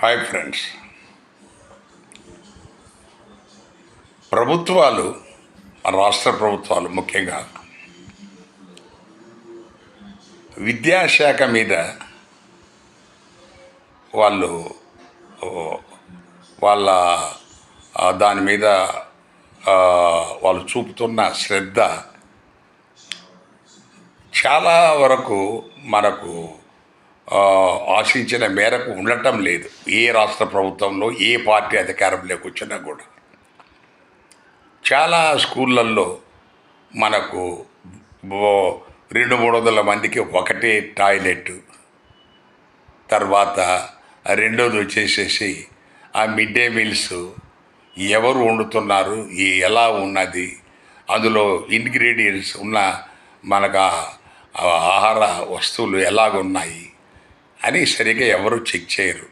Hi friends ప్రభుత్వాలు రాష్ట్ర ప్రభుత్వాలు ముఖ్యంగా విద్యాశాఖ మీద వాళ్ళు వాళ్ళ దాని మీద వాళ్ళు చూపుతున్న శ్రద్ధ చాలా వరకు మనకు ఆశించిన మేరకు ఉండటం లేదు. ఏ రాష్ట్ర ప్రభుత్వంలో ఏ పార్టీ అధికారంలోకి వచ్చినా కూడా. చాలా స్కూళ్ళల్లో మనకు రెండు మూడు వందల మందికి ఒకటే టాయిలెట్ తర్వాత రెండోది వచ్చేసేసి ఆ మిడ్ డే మీల్స్ ఎవరు వండుతున్నారు ఎలా ఉన్నది అందులో ఇంగ్రీడియంట్స్ ఉన్న మనకు ఆహార వస్తువులు ఎలాగున్నాయి అని సరిగ్గా ఎవరు చెక్ చేయరు.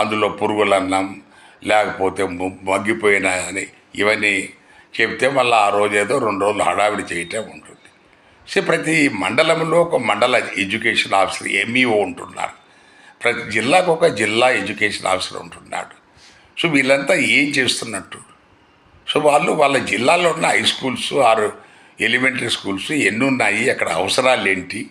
అందులో పురుగులన్నం లేకపోతే మగ్గిపోయినా మగ్గిపోయిన అని ఇవన్నీ చెప్తే మళ్ళీ ఆ రోజు ఏదో రెండు రోజులు హడావిడి చేయటం ఉంటుంది. సో ప్రతి మండలంలో ఒక మండల ఎడ్యుకేషన్ ఆఫీసర్ ఎంఈఓ ఉంటున్నారు ప్రతి జిల్లాకు ఒక జిల్లా ఎడ్యుకేషన్ ఆఫీసర్ ఉంటున్నాడు. సో వీళ్ళంతా ఏం చేస్తున్నట్టు? సో వాళ్ళు వాళ్ళ జిల్లాలో ఉన్న హై స్కూల్స్ ఆరు ఎలిమెంటరీ స్కూల్స్ ఎన్ని ఉన్నాయి అక్కడ అవసరాలు ఏంటి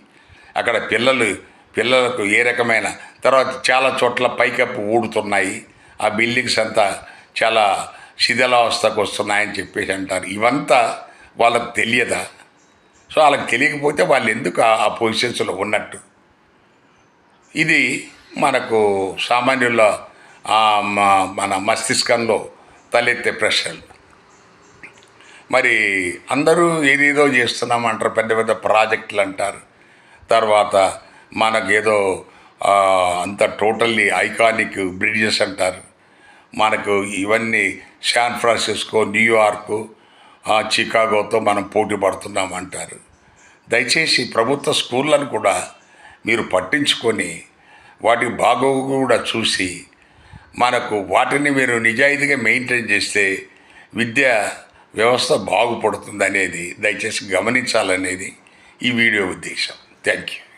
అక్కడ పిల్లలు పిల్లలకు ఏ రకమైన తర్వాత చాలా చోట్ల పైకప్పు ఊడుతున్నాయి. ఆ బిల్డింగ్స్ అంతా చాలా శిథిలావస్థకు వస్తున్నాయని చెప్పేసి అంటారు. ఇవంతా వాళ్ళకు తెలియదా? సో వాళ్ళకి తెలియకపోతే వాళ్ళు ఎందుకు ఆ- పొజిషన్స్లో ఉన్నట్టు? ఇది మనకు సామాన్యుల మన మస్తిష్కంలో తలెత్తే ప్రశ్నలు. మరి అందరూ ఏదేదో చేస్తున్నాం అంటారు పెద్ద పెద్ద ప్రాజెక్టులు అంటారు. తర్వాత మనకేదో అంత టోటల్లీ ఐకానిక్ బ్రిడ్జెస్ అంటారు. మనకు ఇవన్నీ శాన్ ఫ్రాన్సిస్కో న్యూయార్కు చికాగోతో మనం పోటీ పడుతున్నాం అంటారు. దయచేసి ప్రభుత్వ స్కూళ్ళను కూడా మీరు పట్టించుకొని వాటి బాగోగు కూడా చూసి మనకు వాటిని మీరు నిజాయితీగా మెయింటైన్ చేస్తే విద్యా వ్యవస్థ బాగుపడుతుంది అనేది దయచేసి గమనించాలనేది ఈ వీడియో ఉద్దేశం. Thank you.